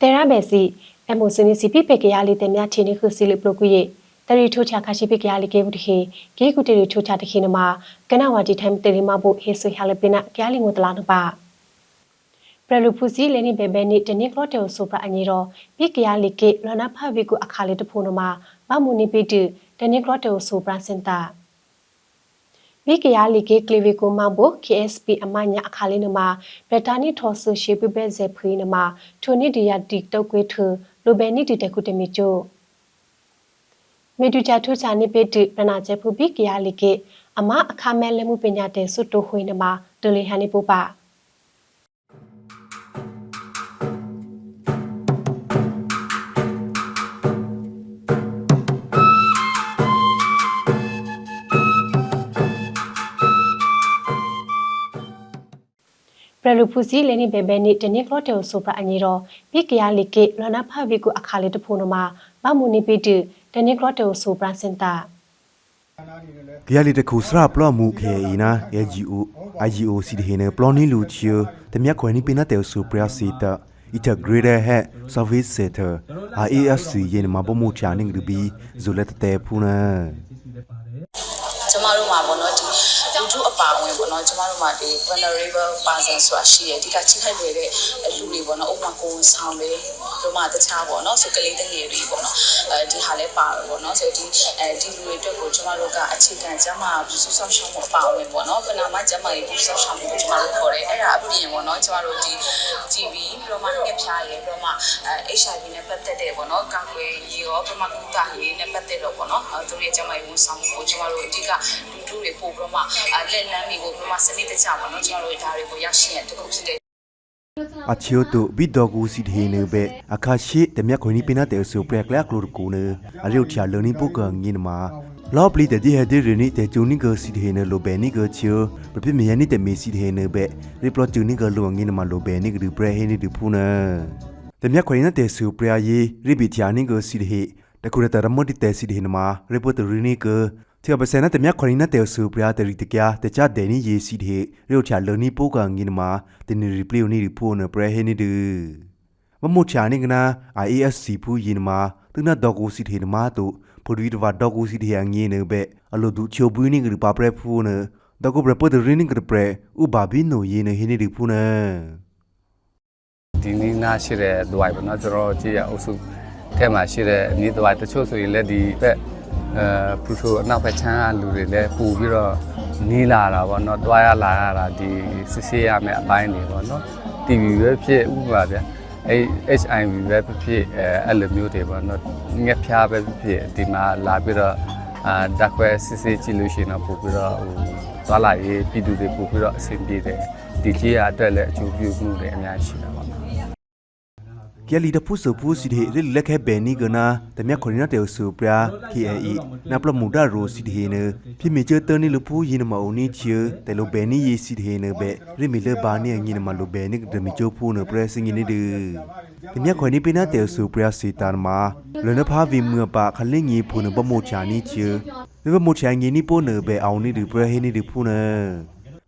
တေရဘဲစီအမိုစနီစီပိပေကရလီတဲ့မြချင်းခုစီလပလကူယေတရီထိုချခရှိပိကရလီကေဘူးတခေဂေကူတီထိုချတခေနမှာကနဝါတီထိုင်တေရီမဘုဟေဆွေဟလပိနာကရလီငိုတလာနပါပရလူဖူစီလနေဘေဘဲနေတနိကလော့တေဆိုပအညီတော့ပိကရလီကေလနာဖဝီကိုအခါလေးတဖိုးနမှာမမူနိပိတုတနိကလော့တေဆိုပစင်တာ မိကရလီကေကလီဗီကိုမဘို KSP အမညာအခါလေးနမှာဘရတာနီထော်ဆူရှေပိပဲဇေဖွေးနမှာထိုနီဒီယာတီတုတ်ကွေးထလိုဘဲနီတီတခုတမီချိုမေဒူချာထုချာနိပိတိပနာချေဖူပိ ရလီကေအမအခါမဲလက်မှုပညာတဲ့စွတ်တိုခွေးနမှာဒလီဟန်နီပိုပါပရလူဖူစီလနေဘေဘဲနိတနိကလော့တေဆိုပအညီတော့ပိကရလီကေလနာဖဝီကိုအခါလေးတဖိုးနမှာမမူနိပိတိတနိကလော့တေဆိုပစင်တာကရလီတခုစရပလော့မှုခေအီနာ AGO IGO စီဒီဟနေပလော်နီလူချီတမြက်ခွဲနီပနာတဲဆူပရစီတာ integrated head service center IAFC ယေနမဘမှုချာနင်းရဘီဇူလက်တဲဖူနာကျမတို့မှာပေါ့နော်ဒီလူထုအပါဝင်ပေါ့နော်ကျမတို့မှာဒီ vulnerable person ဆိုတာရှိတယ်ဒီကချိခိုက်နေတဲ့လူတွေပေါ့နော်ဥပမာကိုယ်ဝန်ဆောင်တွေတို့မှတခြားပေါ့နော်ဆိုကလေးတငယ်တွေပေါ့နော်အဲဒီဟာလည်းပါတယ်ပေါ့နော်ဆိုဒီအဲဒီလူတွေအတွက်ကိုကျမတို့ကအခြေခံကျမပြုစုဆောင်ရှောက်မှုအပါဝင်ပေါ့နော်ပနာမကျမရေးပြုစုဆောင်ရှောက်မှုကိုကျမတို့ခေါ်တယ်အဲ့ဒါအပြင်ပေါ့နော်ကျမတို့ဒီ TV ပြီးတော့မှငှက်ဖြားရယ်ပြီးတော့မှအဲ HIV နဲ့ပတ်သက်တဲ့ပေါ့နော်ကာကွယ်ရေးရောပြီးမှကုသရေးနဲ့ပတ်သက်တော့ပေါ့နော်အဲသူတို့ရဲ့ကျမရေးဝန်ဆောင်မှုကိုကျမတို့အဓိကလူထုတွေပို့ပြီးတော့မှအဲလက်လန်းတွေကိုပြီးတော့မှစနစ်တကျပေါ့နော်ကျမတို့ဒါတွေကိုရရှိရတဲ့တစ်ခုဖြစ်တဲ့အချီယိုတိုဘီဒိုဂူစီဒီဟနေဘေအခါရှိတမြက်ခွဲနီပနာတဲဆူပရကလကလိုကူနအရိုချာလော်နီပုကငင်းမာလောပလီတဲ့ဒီဟဒီရနီတဲ့ဂျူနီကစီဒီဟနေလိုဘဲနီကချီယိုပပိမယနီတဲ့မေစီဒီဟနေဘေရီပလော့ဂျူနီကလိုငင်းမာလိုဘဲနီကဒီပရဟနီဒီဖူနာတမြက်ခွဲနီတဲ့ဆူပရယေရိဘီချာနီကစီဒီဟတခုရတရမဒီတဲ့စီဒီဟနမာရီပိုတရီနီက တီအပစနတမြက်ခွရီနတဲ့ဆူပရာတရီတကတကြဒဲနီယေစီတဲ့ရုတ်ချာလော်နီပိုကငင်းမာတင်ရီပလီယိုနီရီဖိုနပရဟနီဒီမမချာနေကနာ IASC ဖူယင်မာသူနာဒေါကိုစီထေနမာတုပဒဝီတဝဒေါကိုစီထေအငင်းနေပဲအလိုဒူချိုဘူးနေကရပါပရဖူနဒေါကိုပရပဒရင်းကရပရဥဘာဘီနိုယေနေဟိနေဒီဖူနာဒီနီးနားရှိတဲ့ဒွိုင်ပေါ့နော်ကျွန်တော်ကြည့်ရအုပ်စုထဲမှာရှိတဲ့နီးဒွိုင်တချို့ဆိုရင်လည်းဒီဘက် အဲပူဆိုအနောက်ဘက်ချမ်းကလူတွေလည်းပူပြီးတော့နီးလာတာပေါ့နော်တွားရလာရတာဒီစစ်ဆေးရမယ့်အပိုင်းတွေပေါ့နော် TV ပဲဖြစ်ဥပမာဗျအဲ HIV ပဲဖြစ်ဖြစ်အဲအဲ့လိုမျိုးတွေပေါ့နော်ငှက်ဖျားပဲဖြစ်ဖြစ်ဒီမှာလာပြီးတော့အာတက်ခွဲစစ်ဆေးကြည့်လို့ရှိရင်တော့ပို့ပြီးတော့ဟိုသွားလာရေးပြည်သူတွေပို့ပြီးတော့အဆင်ပြေတယ်ဒီကြီးရအတွက်လည်းအကျိုးပြုမှုတွေအများကြီးရှိတာပေါ့ နော်ကဲလီတဖူဆဖူစီထေရလက်ခဲဘဲနီကနာတမြက်ခွရီနတဲ့ဆူပရာ KAE နပလမူဒါရိုစီထေနေပြမေချတနီလဖူယင်မအုန်နီချေတဲလိုဘဲနီယေစီထေနေပဲရိမီလဘာနီငင်းမလိုဘဲနီဒမီချိုဖူနပရစငင်းနေဒီတမြက်ခွရီပိနာတဲ့ဆူပရာစီတန်မာလနဖာဗီမွပါခလင်းကြီးဖူနဘမိုချာနီချေဘမမိုချာငင်းနီပိုနပဲအောင်နီဒီပရဟီနီဒီဖူန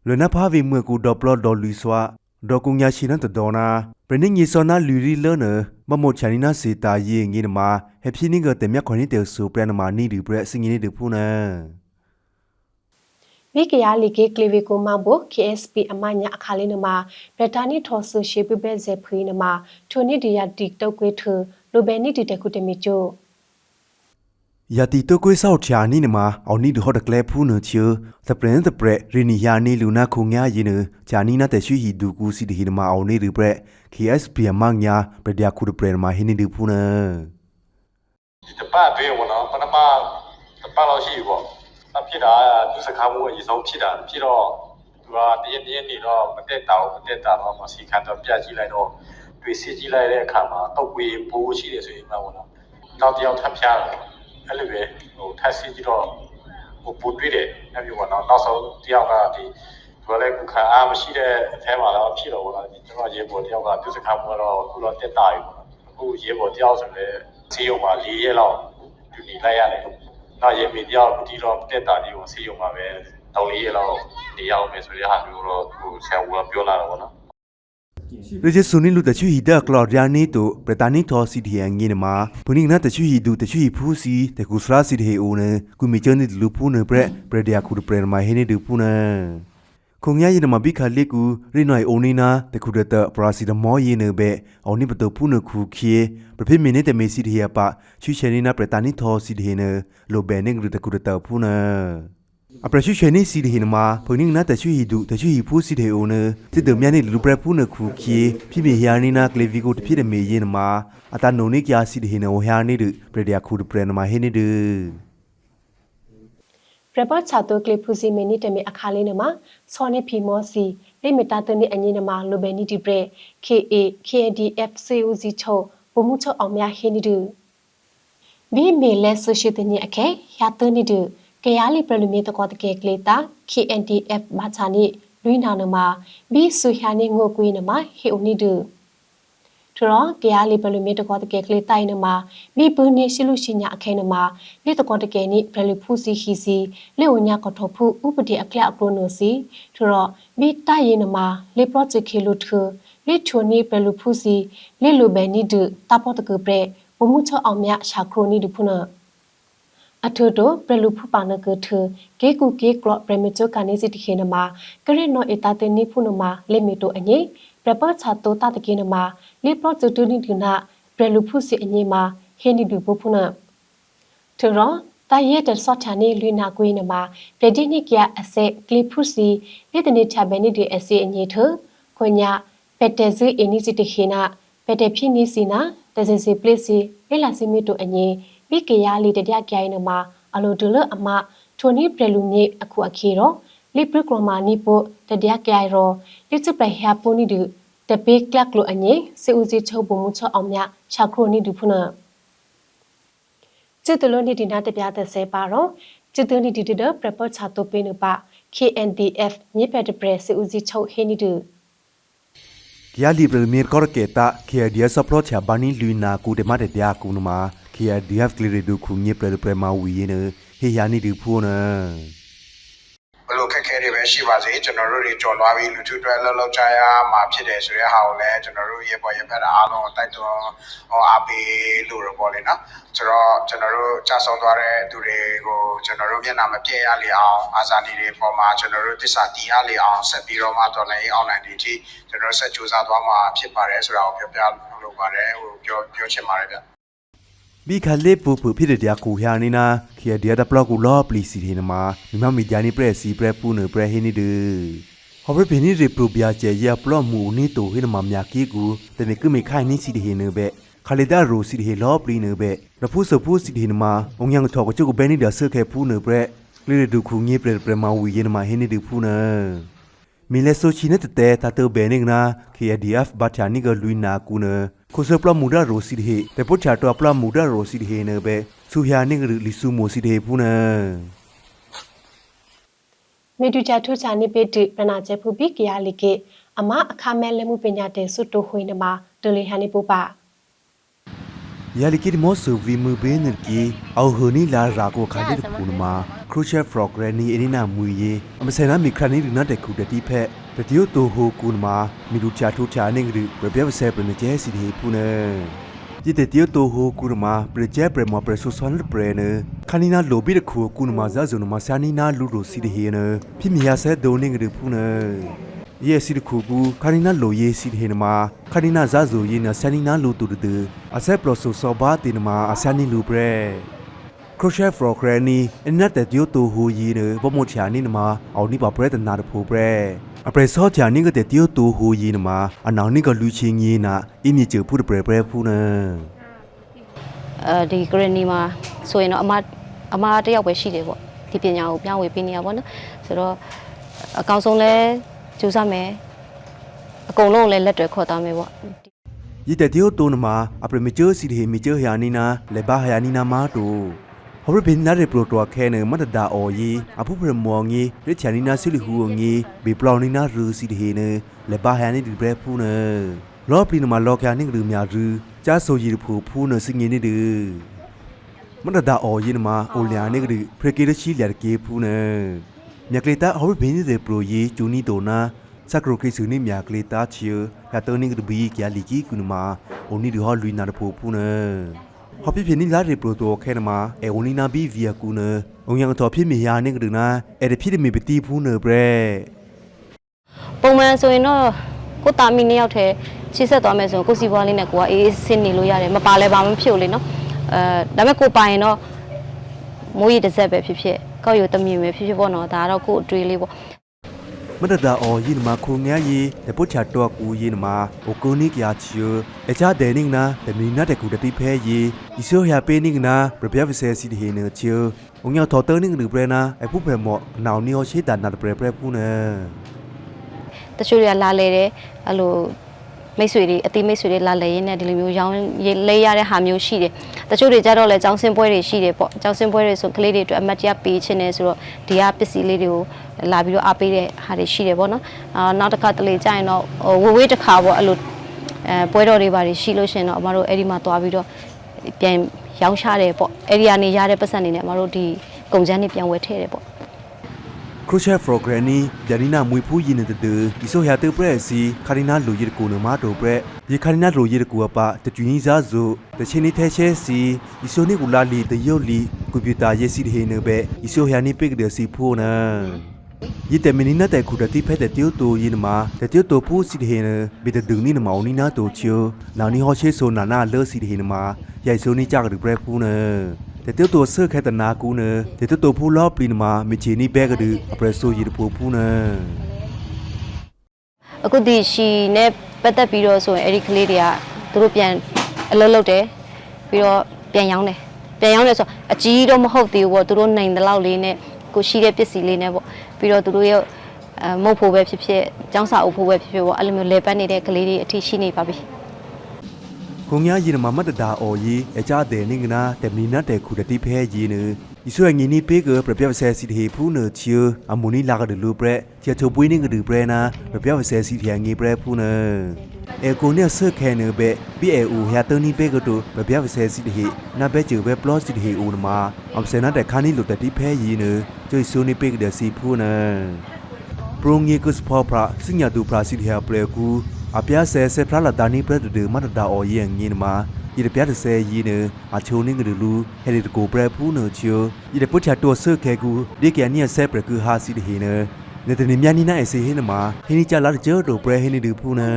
လနဖာဗီမွကူဒေါပလော့ဒေါ်လူဆွာ ဒေါ်ကုညာရှိနတဒေါနာပရနင်းကြီးစောနာလူရီလနမမိုချာနီနာစီတာယေငင်းမာဟက်ဖီနင်းကတမြက်ခွရီတဲ့ဆူပရနမာနီဒီပရစငင်းနီဒီဖူနာမိကရလီကေကလီဗီကိုမဘို KSP အမညာအခါလေးနမှာဘရတာနီထော်ဆူရှေပိပဲဇေဖွေးနမှာထိုနီဒီယာတီတုတ်ကွေးထလိုဘဲနီတီတခုတမီချို ยาติตัวกุ้ยเศร้าชานี่นะมาเอานี่ดูฮอดแกลผู้เนเชื่อสเปรนสเปรรินิยานี่ลูนาคงยายินจานี่นะแต่ชื่อฮีดูกูสิดีมาเอานี่ดูเปร KSP มังยาเปรเดียคูดเปรมาฮินี่ดูผู้เน ဒီတပတ်အတွင်းပေါ့နော်ပထမတပတ်လောက်ရှိပြီပေါ့အဖြစ်တာသူစကားမှုအရင်ဆုံးဖြစ်တာဖြစ်တော့သူကတရက်တရက်နေတော့မတက်တာဘူးမတက်တာတော့မစီခံတော့ပြကြည့်လိုက်တော့တွေ့စစ်ကြည့်လိုက်တဲ့အခါမှာတုတ်ကွေးပိုးရှိတယ်ဆိုရင်မှပေါ့နော်နောက်တစ်ယောက်ထပ်ဖြားတယ် အဲ့လိုပဲဟိုထပ်စစ်ကြည့်တော့ဟိုပိုးတွေ့တယ်အဲ့လိုပေါ့နော်နောက်ဆုံးတစ်ယောက်ကဒီသူကလည်းခုခံအားမရှိတဲ့အထဲမှာတော့ဖြစ်တော့ပေါ့နော်ဒီကျွန်တော်ရေပေါ်တစ်ယောက်ကသူစကားမှုကတော့ခုတော့တက်တာပြီပေါ့နော်အခုရေပေါ်တစ်ယောက်ဆိုလည်းစီယုံမှာ၄ရက်လောက်ဒီနေလိုက်ရတယ်။နောက်ရေမီတယောက်ဒီတော့တက်တာဒီကိုဆေးရုံမှာပဲတောင်းလေးရလောက်နေရအောင်မယ်ဆိုတဲ့ဟာမျိုးတော့ဟိုဆရာကပြောလာတော့ဗောနော် ရစ်ဆုနီလူတချူဟီဒါကလော်ယာနီတိုပရတာနီထောစီဒီယန်ငင်းမှာပူနင်းနာတချူဟီဒူတချူဟီဖူစီတကူစရာစီဒီဟီအိုနကူမီချန်နီလူပူနပရပရဒီယာခုပရမဟီနီဒူပူနခုံရရင်မှာဘိခါလေးကူရိနိုင်အိုနီနာတခုဒတပရာစီဒမောယင်းနေပဲအော်နိပတပူနခုခီပဖိမီနေတဲ့မေစီဒီယာပါချူချယ်နီနာပရတာနီထောစီဒီဟီနလိုဘဲနင်းရတခုဒတပူနာ အပရရှုချေနေစီဒီဟင်မှာဖုန်င်းနာတချူဟီဒူတချူဟီဖူးစီဒေအိုနတိဒမြာနေလူပရပူနခုခီပြပြယာနီနာကလေဗီကိုတပြည့်တမေရင်မှာအတနိုနိကယာစီဒီဟင်ဝဟာနေဒပရဒီယာခုဒပရနမဟိနေဒရပတ်ချာတိုကလစ်ဖူစီမီနီတမီအခါလေးနမှာစောနေဖီမောစီလိမီတာတနီအငင်းနမှာလိုဘဲနီဒီဘရက် KA KDF COZ ချုံဘုံမှုချုံအောင်များဟင်းနီဒူဘီမေလဲဆိုရှိတနီအခဲရာတနီဒူ ကရလီပရလူမီတကောတကေကလေတာ KNDF ဘာချာနီလွိနာနမှာဘီဆူဟာနီငိုကွေးနမှာဟေအိုနီဒူထရောကရလီဘလူမီတကောတကဲကလေးတိုင်နမှာမိပူနေရှိလူရှိညာအခဲနမှာလေတကောတကဲနိဘလီဖူစီခီစီလေဝညာကထဖူဥပဒေအကလအကရိုနိုစီထရောမိတိုင်ယနမှာလေပရောဂျက်ခေလူထလေချိုနီဘလူဖူစီလေလူဘဲနိဒတာပေါ်တကပရက်ဘမှုချအောင်မြရှာခရိုနီဒဖုနာ အထတိုပရလူဖူပါနကထကေကူကေကလော့ပရမီချိုကနေစီတခေနမှာကရနောအတာတင်နိဖုနမှာလေမီတိုအငိပရပတ်ချာတိုတာတကေနမှာလေပရောဂျက်တူနီဒနာပရလူဖူစီအငိမှာဟင်းဒီဒူဘဖုနာထရောတရဲ့တဆော့ချာနေလွိနာကွေးနမှာပရဒီနိကရအစက်ကလီဖုစီလေတနေချဘဲနိဒီအစီအငိထခွညာပက်တဲဇီအင်းနီစီတခေနာပက်တဲဖြစ်နီစီနာတစစီပလစ်စီလေလာစီမီတိုအငိ ပြီးကရလီတတရကြိုင်နမှာအလိုဒလအမထိုနီပရလူမြေအခုအခေရောလိပရကရမာနိပိုတတရကြိုင်ရောလိချပရဟပူနီဒူတပေကလကလိုအငိစေဦးစီချုပ်ဘုံမှုချအောင်မြချခရိုနီဒူဖုနာကျတလုံးနီဒီနာတပြတဲ့ဆဲပါတော့ကျတနီဒီတပရပတ်ချာတိုပေနပါ KNDF မြေပက်တပရစေဦးစီချုပ်ဟေနီဒူကရလီဘရမီကောကေတာကေဒီယဆပလောချာဘာနီလူနာကူဒမတဲ့ပြာကူနမှာ ကေဒီယဖကလီဒူခုညေပရပရမဝီယနေဟေယာနီဒူဖူနာဘလို့ခက်ခဲတွေပဲရှိပါစေကျွန်တော်တို့တွေကြော်လွားပြီးလူထုအတွက်လှုပ်လှုပ်ကြရမှာဖြစ်တယ်ဆိုတဲ့ဟာကိုလည်းကျွန်တော်တို့ရေပေါ်ရဖက်တာအားလုံးကိုတိုက်တွန်းဟောအားပေးလို့ရပေါ့လေနော်ဆိုတော့ကျွန်တော်တို့ကြာဆုံးသွားတဲ့သူတွေကိုကျွန်တော်တို့မျက်နှာမပြည့်ရလေအောင်အာဇာနည်တွေပေါ်မှာကျွန်တော်တို့တစ္ဆာတီးရလေအောင်ဆက်ပြီးတော့မှတော်လည်းအောင်နိုင်ဒီအထိကျွန်တော်ဆက်ကြိုးစားသွားမှာဖြစ်ပါတယ်ဆိုတာကိုပြောပြလို့ပါတယ်ဟိုပြောပြောချင်ပါတယ်ဗျ ဘီခါလေပူပူဖြစ်တဲ့ကူဟာနီနာခေဒီယဒပလော့ကူလောပလီစီနေမှာမိမမီဂျာနီပရက်စီပရက်ပူနပရက်ဟီနီဒဟောဘဘီနီရီပရိုပြာချေရပလော့မူနီတိုဟိနမမြာကီကူတမေကမေခိုင်နီစီဒီဟိနေဘဲခလီဒါရိုစီဒီဟေလောပလီနေဘဲရဖူဆဖူစီဒီနမှာအုံယံထောကချုကဘဲနီဒါဆခဲပူနပရက်ကလီဒူခုငေပရပရမဝီယနမဟိနီဒူဖူနာမီလေဆိုချီနေတဲ့တာတဘဲနေငနာ KDF ဘာချာနီကလူနာကူနာ ခိုဆပလမူဒါရိုစီဒီဟေတေပုတ်ချာတော့ပလမူဒါရိုစီဒီဟေနေဘဲဆူဟယာနိကလီဆူမိုစီဒီဟေဖူနာမေဒူချာထုချာနိပေတိပနာချေဖူပိကရလီကေအမအခမဲလက်မှုပညာတဲ့စွတ်တိုခွေးနမှာဒလီဟန်နိပူပါယာလီကီမောဆူဗီမူဘေနကီအော်ဟိုနီလာရာကိုခါဒီကူနမှာခရူချက်ဖရော့ဂရနီအနီနာမူယေအမဆန်နာမီခရနီဒနာတကူတတိဖက် တတိယတိုဟိုကူနမှာမီလူချာထိုချာနေဂရီဘပြဘဆဲပရနကျဲစီဒီပူနေဒီတတိယတိုဟိုကူနမှာပရကျဲပရမပရဆူဆွန်ပရနခနီနာလိုဘီတခုကူနမှာဇာဇုနမှာဆာနီနာလူလိုစီဒီဟေနပြမြယာဆဲဒိုနေဂရီပူနေယေစီတခုကူခါနီနာလိုယေစီဟေနမှာခါနီနာဇာဇိုယေနဆာနီနာလိုတူတူအဆက်ပလောဆိုဆောဘာတင်မှာအဆာနီလူပရဲခရိုရှက်ဖရောခရနီအနတ်တဲ့တိုတိုဟူယေနဘမိုချာနီနမှာအော်နီပါပရဲတနာတဖိုပရဲ အပရဆောချာနီကတဲ့တိုတိုဟူယေနမှာအနောင်နီကလူချင်းယေနာအင်းမြေချူဖုဒပရဲပရဲဖူနာအဲဒီဂရနီမှာဆိုရင်တော့အမအမတယောက်ပဲရှိတယ်ပေါ့ဒီပညာကိုပြောင်းဝေပေးနေရပါတော့ဆိုတော့အကောင်ဆုံးလဲကြိုးစားမယ်အကုန်လုံးလည်းလက်တွေခေါ်သားမယ်ပေါ့ယတဲ့တိုတိုနမှာအပရမီချူစီဒီဟေမီချူဟယာနီနာလေဘာဟယာနီနာမာတို ဟောရဘင်းနာရေပရိုတိုခဲနေမတ်ဒါအော်ယီအဖုပရမောင်ငီရချာနီနာဆီလီဟူငီဘေပလောင်နီနာရူစီဒီဟေနေလေဘာဟယာနီဒီဘရဖူနေလောပလီနမှာလောကယာနီကလူမြာရူဂျာဆိုယီဖူဖူနစငီနီဒီမတ်ဒါအော်ယီနမှာအိုလျာနီကဒီဖရကေရချီလျာကေဖူနေမြက်ကလီတာဟောရဘင်းဒီပရိုယီဂျူနီတိုနာစကရိုကိစုနိမြာကလေးတာချီရတနိကဒဘီကရလီကီကုနမာအိုနီဒီဟောလူနာတဖိုပူနေ ဟောပြပြနိလာရီပရိုတိုခဲနမာအေအိုနီနာဘီဗီယာကူနအုံယံတော်ဖြစ်မြေယာနိကဒနာအဲ့ဒဖြစ်မီပတီဖူးနေဘရဲပုံမှန်ဆိုရင်တော့ကိုတာမီနှစ်ယောက်တည်းချစ်ဆက်သွားမယ်ဆိုရင်ကိုစီပွားလေးနဲ့ကိုကအေးအေးဆင်းနေလို့ရတယ်မပါလဲပါမဖြစ်ဘူးလေနော်အဲဒါပေမဲ့ကိုပိုင်တော့မိုးရီတစ်ဆက်ပဲဖြစ်ဖြစ်ကောက်ယူတမင်ပဲဖြစ်ဖြစ်ပေါ့နော်ဒါကတော့ကို့အတွေးလေးပေါ့ မတဒါအော်ယင်းမာခုံငါရီတပုတ်ချာတော့ကူယင်းမာအိုကိုနိကယာချီအချာဒဲနင်းနာတမီနာတကူတတိဖဲရီအစိုးရပေးနင်းနာပရပြဝဆဲစီဟေနချီအုံညတော်တော်နင်းနဘရနာအဖုဖဲမော့နောင်နီဟောရှိတာနာပရပရဖူးနေတချို့တွေကလာလဲတယ်အဲ့လို မိတ်ဆွေတွေအတိမိတ်ဆွေတွေလာလဲရင်းနဲ့ဒီလိုမျိုးရောင်းလဲရတဲ့ဟာမျိုးရှိတယ်တချို့တွေကြတော့လဲចောင်းစင်ပွဲတွေရှိတယ်ပေါ့ចောင်းစင်ပွဲတွေဆိုကလေးတွေအတွက်အမတ်တရပေးခြင်းနဲ့ဆိုတော့ဒီကပစ္စည်းလေးတွေကိုလာပြီးတော့အားပေးတဲ့ဟာတွေရှိတယ်ပေါ့နော်အာနောက်တစ်ခါတလေကြာရင်တော့ဟိုဝေဝေးတစ်ခါပေါ့အဲ့လိုအဲပွဲတော်တွေပါတွေရှိလို့ရှရင်တော့အမတို့အဲ့ဒီမှာသွားပြီးတော့ပြန်ရောင်းချတယ်ပေါ့အဲ့ဒီကနေရတဲ့ပတ်စံတွေနဲ့အမတို့ဒီကုန်ကျန်းတွေပြန်ဝယ်ထည့်တယ်ပေါ့ ခရူချက်ဖရိုဂရန်နီဗျာနီနာမွေဖူးယင်းတဲ့တဲ့ဒီဆိုရတဲ့ပရက်စီခရီနာလူရကိုနမတိုပရက်ဒီခရီနာလူရကိုပတကျွင်းစားဇိုတချင်းနီထဲချဲစီဒီဆိုနီကူလာလီတယိုလီကွန်ပျူတာရဲ့စီဟေနဘဲဒီဆိုရနီပိကတဲ့စီဖိုးနာယစ်တမနီနာတဲ့ခုတတိဖက်တဲ့ tiêu တိုယင်းမှာတဲ့ tiêu တိုဖူးစီဟေနဘီ တဲ့ဒုန်နီနမောင်နီနာတိုချိုနာနီဟောချေဆိုနာနာလောစီဟေနမှာရိုက်ဆိုနီကြကရပရက်ဖူးနာတဲ့ tiêu တိုဆခဲတနာကူနတဲ့ tiêu တိုဖူးလောပလီနမှာမချီနီဘဲကဒအပရက်ဆိုရီဖူးဖူးနာအခုဒီရှီနဲ့ပတ်သက်ပြီးတော့ဆိုရင်အဲ့ဒီကလေးတွေကသူတို့ပြန်အလုပ်လုပ်တယ်ပြီးတော့ပြန်ရောင်းတယ်ပြန်ရောင်းတယ်ဆိုတော့အကြီးတော့မဟုတ်သေးဘူးပေါ့သူတို့နိုင်တဲ့လောက်လေးနဲ့ကိုရှိတဲ့ပစ္စည်းလေးနဲ့ပေါ့ပြီးတော့သူတို့ရဲ့အဲမုတ်ဖို့ပဲဖြစ်ဖြစ်ကျောင်းစာအုပ်ဖို့ပဲဖြစ်ဖြစ်ပေါ့အဲ့လိုမျိုးလေပတ်နေတဲ့ကလေးတွေအထိရှိနေပါပြီ 공야 이름 마마다 오이 에자데 닝나 데미나데 쿠데티 페지느 이스라엘이 베그 브레베세시데 푸느 치유 아모니 라가드 루브레 제토 부이닝 그 브레나 브레베세시데 양이 브레 푸느 에코네 스케네 베 비에우 야토니 베그도 브레베세시데 나베주 베 플러스데 우마 암세나데 카니 루데티 페지느 조이소니 베그데 시푸느 브롱예쿠스 파프라 승야두 브라실리아 브레구 အပြားဆဲဆဲဖလာလာတာနီပရက်တူမတ်တာအော်ယင်ငင်းမှာဤတပြားတဆဲယီနအချိုနင်းကလူဟဲရီတကိုပရက်ဖူးနချိုဤတပုတ်ချတောဆခဲကူဒီကနီဆဲပရကူဟာစီတဟင်းနေတနေမြနီနာအစီဟင်းမှာဟင်းချလာကြောတိုပရဟင်းဒီဖူးနာ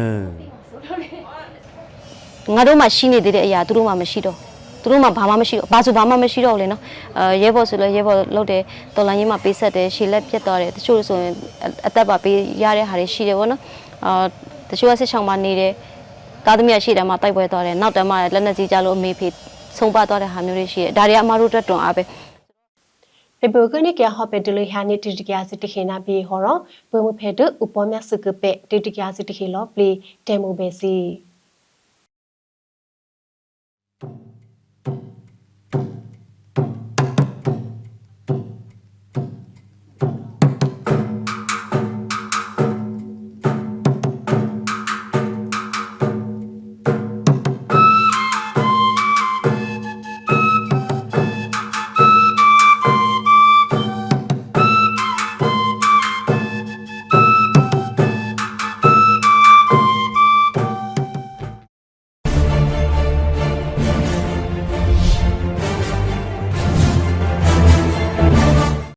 ငါတို့မှရှိနေသေးတဲ့အရာသူတို့မှမရှိတော့သူတို့မှဘာမှမရှိတော့ဘာဆိုဘာမှမရှိတော့ဘူးလေနော်အဲရဲဘော်ဆိုလဲရဲဘော်လုပ်တယ်တော်လိုင်းကြီးမှပေးဆက်တယ်ရှေလက်ပြတ်သွားတယ်တချို့ဆိုရင်အသက်ပါပေးရတဲ့ဟာတွေရှိတယ်ဗောနော်အာ တချို့ကစစ်ချောင်းမှနေတယ်ကားသမီးကရှိတယ်မှတိုက်ပွဲသွားတယ်နောက်တမ်းမှလက်နဲ့ကြီးကြလို့အမေဖေဆုံးပါသွားတဲ့ဟာမျိုးတွေရှိတယ်ဒါတွေကအမတို့အတွက်တွန်အားပဲပေပကနိကဟပဒလဟာနိတိတကစတိခေနာဘီဟောရဘဝမဖေဒဥပမစကပေတိတကစတိခေလောပလီတေမိုဘေစီ